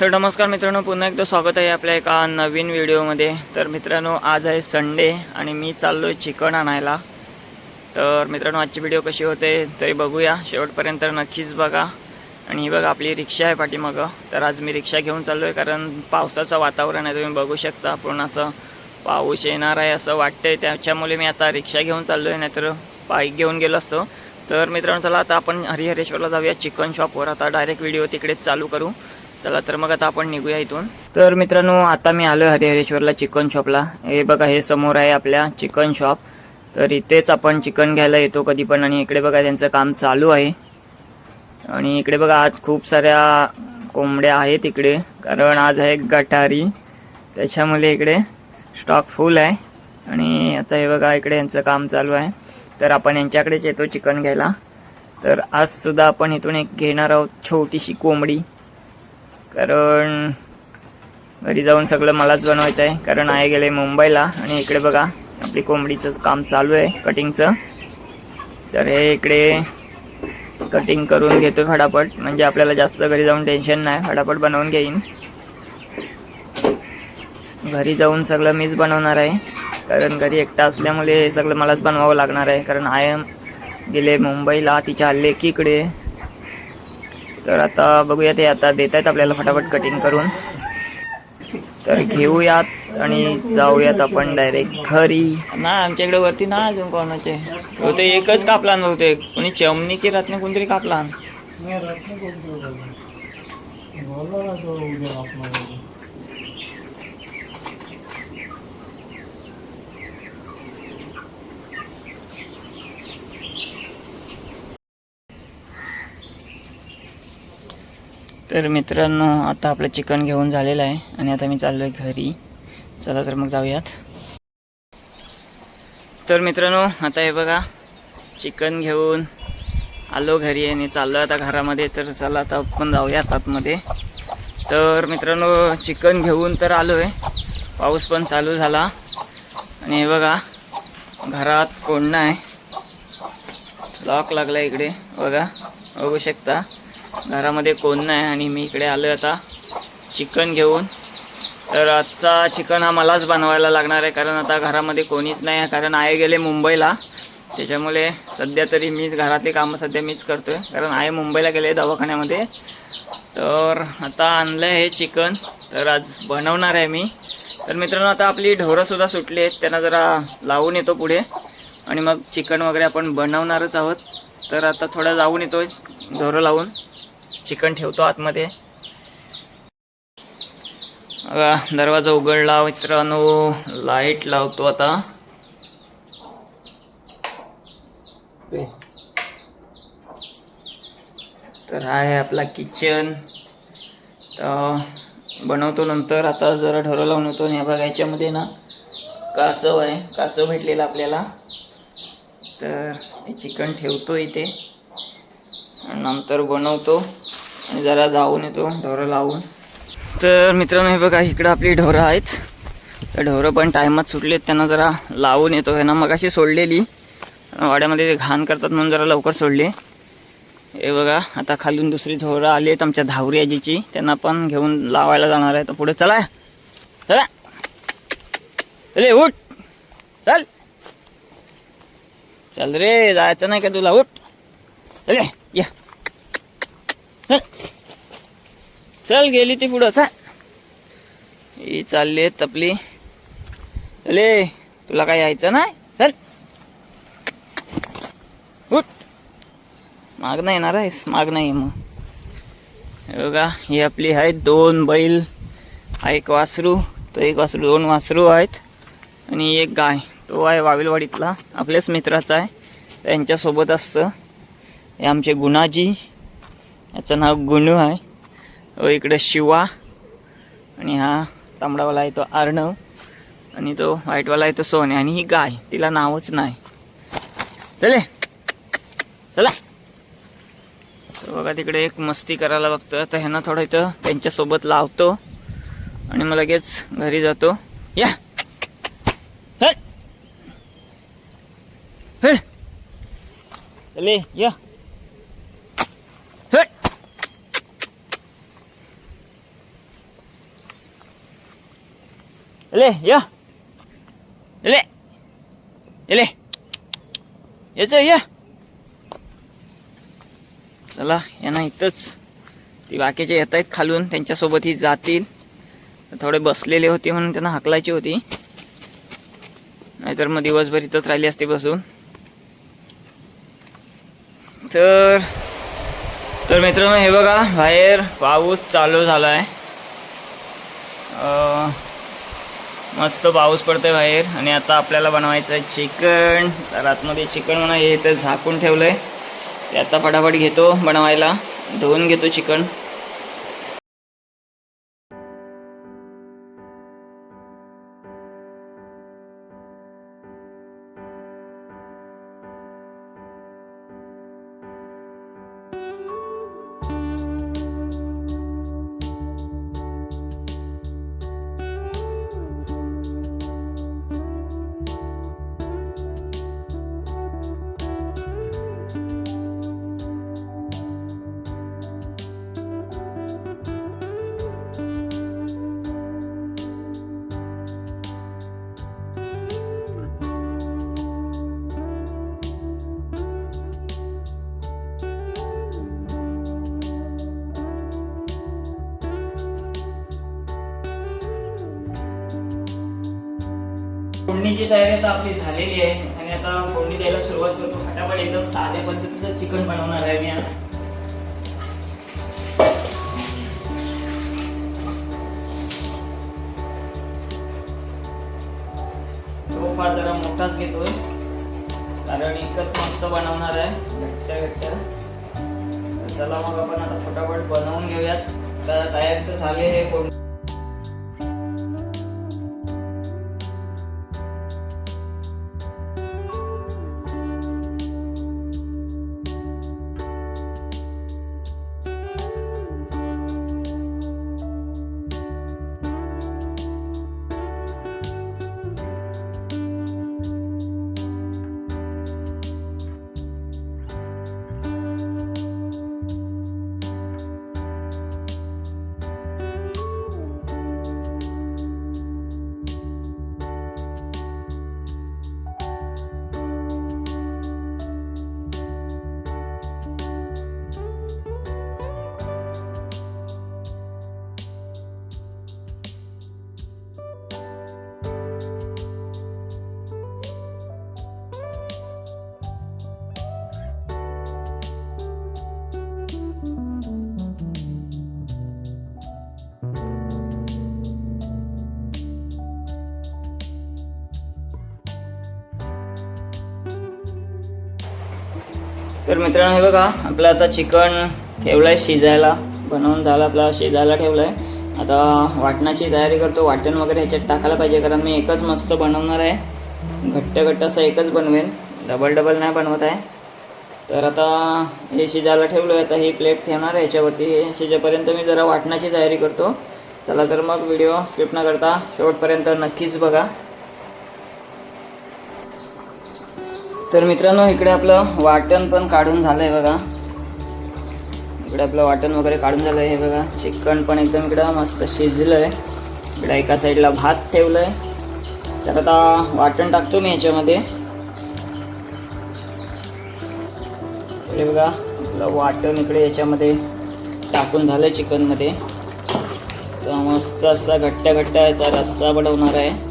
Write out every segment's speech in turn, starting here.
तर नमस्कार मित्रांनो पुन्हा एकदा स्वागत आहे आपल्या एका नवीन व्हिडिओमध्ये. तर मित्रांनो आज आहे संडे आणि मी चाललो आहे चिकन आणायला. तर मित्रांनो आजची व्हिडिओ कशी होते तरी बघूया. शेवटपर्यंत नक्कीच बघा. आणि ही बघा आपली रिक्षा आहे पाठीमागं. तर आज मी रिक्षा घेऊन चाललो आहे कारण पावसाचं वातावरण आहे तुम्ही बघू शकता. पूर्ण असं पाऊस येणार आहे असं वाटतंय. त्याच्यामुळे मी आता रिक्षा घेऊन चाललो आहे नाहीतर बाईक घेऊन गेलो असतो. तर मित्रांनो चला आता आपण हरिहरेश्वरला जाऊया. चिकन शॉपवर आता डायरेक्ट व्हिडिओ तिकडेच चालू करू. चला तर मग आता आपण निघूया इथून. तर मित्रांनो आता मी आलो हरिहरेश्वरला चिकन शॉपला. हे बघा हे समोर आहे आपल्या चिकन शॉप. तर इथेच आपण चिकन घ्यायला येतो कधी पण. आणि इकडे बघा त्यांचं काम चालू आहे. आणि इकडे बघा आज खूप साऱ्या कोंबड्या आहेत इकडे. कारण आज आहे गटारी. त्याच्यामुळे इकडे स्टॉक फुल आहे. आणि आता हे बघा इकडे यांचं काम चालू आहे. तर आपण यांच्याकडेच येतो चिकन घ्यायला. तर आजसुद्धा आपण इथून एक घेणार आहोत छोटीशी कोंबडी. कारण घरी जाऊन सगळं मलाच बनवायचं आहे. कारण आहे गेले मुंबईला आणि इकडे बघा आपली कोंबडीचं काम चालू आहे कटिंगचं. तर हे इकडे कटिंग करून घेतो फटाफट. म्हणजे आपल्याला जास्त घरी जाऊन टेन्शन नाही फटाफट बनवून घेईन. घरी जाऊन सगळं मीच बनवणार आहे. कारण घरी एकटा असल्यामुळे हे सगळं मलाच बनवावं लागणार आहे. कारण आय एम गेले मुंबईला तिच्या लेकीकडे. तर आता बघूया ते आता देत आहेत आपल्याला फटाफट कटिंग करून. तर घेऊयात आणि जाऊयात आपण डायरेक्ट घरी. ना आमच्या इकडे वरती ना अजून कोणाचे? बहुतेक एकच कापलान बहुतेक. कोणी चमनी की रात्री कोणतरी कापलान? तर मित्रांनो आता आपलं चिकन घेऊन झालेलं आहे आणि आता मी चाललो आहे घरी. चला तर मग जाऊयात. तर मित्रांनो आता हे बघा चिकन घेऊन आलो घरी आणि चाललो आता घरामध्ये. तर चला आता आपण जाऊयात आतमध्ये. तर मित्रांनो चिकन घेऊन तर आलो आहे पाऊस पण चालू झाला. आणि हे बघा घरात कोण नाही लॉक लागला इकडे. बघा बघू शकता. घरामध्ये कोण नाही आणि मी इकडे आलो आता चिकन घेऊन. तर आजचा चिकन हा मलाच बनवायला लागणार आहे कारण आता घरामध्ये कोणीच नाही आहे कारण आई गेले मुंबईला. त्याच्यामुळे सध्या तरी मीच घरातली कामं सध्या मीच करतो आहे कारण आई मुंबईला गेले दवाखान्यामध्ये. तर आता आणलं आहे हे चिकन तर आज बनवणार आहे मी. तर मित्रांनो आता आपली ढोरंसुद्धा सुटली आहेत त्यांना जरा लावून येतो पुढे. आणि मग चिकन वगैरे आपण बनवणारच आहोत. तर आता थोडं जाऊन येतो ढोरं लावून. चिकन ठेवतो आतमध्ये. दरवाजा उघडला मित्रांनो लाइट लावतो आता. तर हा आहे आपला किचन तर बनवतो नंतर आता जरा ढोरं लावून येतो आणि बघा याच्यामध्ये ना कासव आहे. कासव भेटलेला आपल्याला. तर चिकन ठेवतो इथे. नंतर बनवतो. आणि जरा जाऊन येतो ढोरं लावून. तर मित्रांनो हे बघा इकडं आपली ढोरं आहेत. तर ढोरं पण टायमात सुटलेत त्यांना जरा लावून येतो. ह्यांना मग अशी सोडलेली. वाड्यामध्ये ते घाण करतात म्हणून जरा लवकर सोडले. हे बघा आता खालून दुसरी ढोरं आली आहेत आमच्या धावरी आजीची. त्यांना पण घेऊन लावायला जाणार आहे तर पुढे चला. चला. अरे उठ. चल. चल रे जायचं नाही का तुला? उठ. चले या. चल गेली ती पुढं. चा ही चालली आहे तपली. चले तुला काय यायचं नाही? चल. उठ. माग नाही येणार आहेस? माग नाही मग. बघा ही आपली आहेत दोन बैल हा एक वासरू तो एक वासरू दोन वासरू आहेत. आणि एक गाय. तो आहे वाविलवाडीतला आपल्याच मित्राचा आहे. त्यांच्यासोबत असतं. हे आमचे गुणाजी याचं नाव गुणू आहे. व इकडे शिवा आणि हा तांबडावाला आहे तो अर्णव आणि तो व्हाईटवाला आहे तो सोने आणि ही गाय तिला नावच नाही. चले. चला. तर बघा तिकडे एक मस्ती करायला बघतोय. तर ह्यांना थोडं इथं त्यांच्यासोबत लावतो आणि मग लगेच घरी जातो. या. चले या. ले या ले ले याच या चला यांना इथंच ती बाकीचे येत आहेत खालून त्यांच्यासोबत ही जातील. थोडे बसलेले होते म्हणून त्यांना हाकलायची होती. नाहीतर मग दिवसभर इथंच राहिली असते बसून. तर तर मित्रांनो हे बघा बाहेर पाऊस चालू झाला आहे मस्त पाऊस पडतोय बाहेर. आणि आता आपल्याला बनवायचं आहे चिकन. तर आतमध्ये चिकन म्हणा हे इथं झाकून ठेवलंय. ते आता फटाफट घेतो बनवायला. धुवून घेतो चिकन. फोडणीची तयारी आता आपली झालेली आहे. आणि आता फोडणी द्यायला सुरुवात करतो. फटाफट एकदम साध्या पद्धतीचं चिकन बनवणार आहे मी आज. तो फार जरा मोठाच घेतोय. कारण इतकंच मस्त बनवणार आहे. घट्ट घट्ट. चला मग आपण आता फटाफट बनवून घेऊयात. तर तयार तर झाले हे कोण तर मित्रांनो हे बघा आपलं आता चिकन ठेवलं आहे शिजायला. बनवून झालं आपला शिजायला ठेवलं आहे आता वाटणाची तयारी करतो. वाटण वगैरे ह्याच्यात टाकायला पाहिजे कारण मी एकच मस्त बनवणार आहे. घट्ट घट्ट असं एकच बनवेन. डबल डबल नाही बनवत आहे. तर आता हे शिजायला ठेवलं आहे आता ही प्लेट ठेवणार आहे ह्याच्यावरती हे शिजेपर्यंत मी जरा वाटणाची तयारी करतो. चला तर मग व्हिडिओ स्किप न करता शेवटपर्यंत नक्कीच बघा. तर मित्रांनो इकडे आपलं वाटण पण काढून झालं आहे बघा. इकडे आपलं वाटण वगैरे काढून झालं आहे हे बघा. चिकन पण एकदम इकडं मस्त शिजलं आहे इकडे एका साईडला भात ठेवलं आहे तर आता वाटण टाकतो मी याच्यामध्ये. हे बघा आपलं वाटण इकडे याच्यामध्ये टाकून झालं चिकनमध्ये. तर मस्त असा घट्ट घट्ट याचा रस्सा बनवणार आहे.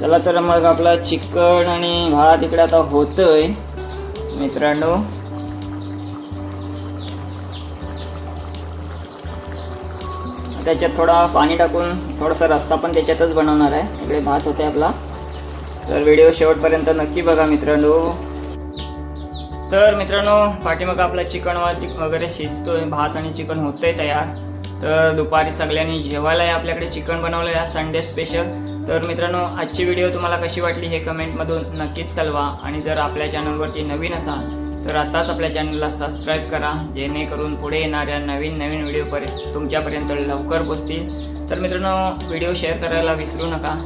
चला तर मग आपला चिकन आणि भात इकडे आता होतोय. मित्रांनो. त्याच्यात थोडा पाणी टाकून थोडासा रस्सा पण त्याच्यातच बनवणार आहे. इकडे भात होते आपला. तर व्हिडिओ शेवटपर्यंत नक्की बघा मित्रांनो. तर मित्रांनो पाठीमागं आपला चिकन वगैरे शिजतोय. भात आणि चिकन होतंय तयार. तर दुपारी सगळ्यांनी जेवायला आहे आपल्याकडे चिकन बनवलं आहे संडे स्पेशल. तर मित्रांनो आजची व्हिडिओ तुम्हाला कशी वाटली हे कमेंटमधून नक्कीच कळवा. आणि जर आपल्या चॅनलवरती नवीन असाल तर आताच आपल्या चॅनलला सबस्क्राईब करा जेणेकरून पुढे येणाऱ्या नवीन नवीन व्हिडिओ पर्यंत तुमच्यापर्यंत लवकर पोचतील तर मित्रांनो व्हिडिओ शेअर करायला विसरू नका.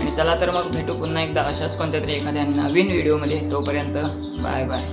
आणि चला तर मग भेटू पुन्हा एकदा अशाच कोणत्या तरी एखाद्या नवीन व्हिडिओमध्ये तोपर्यंत बाय बाय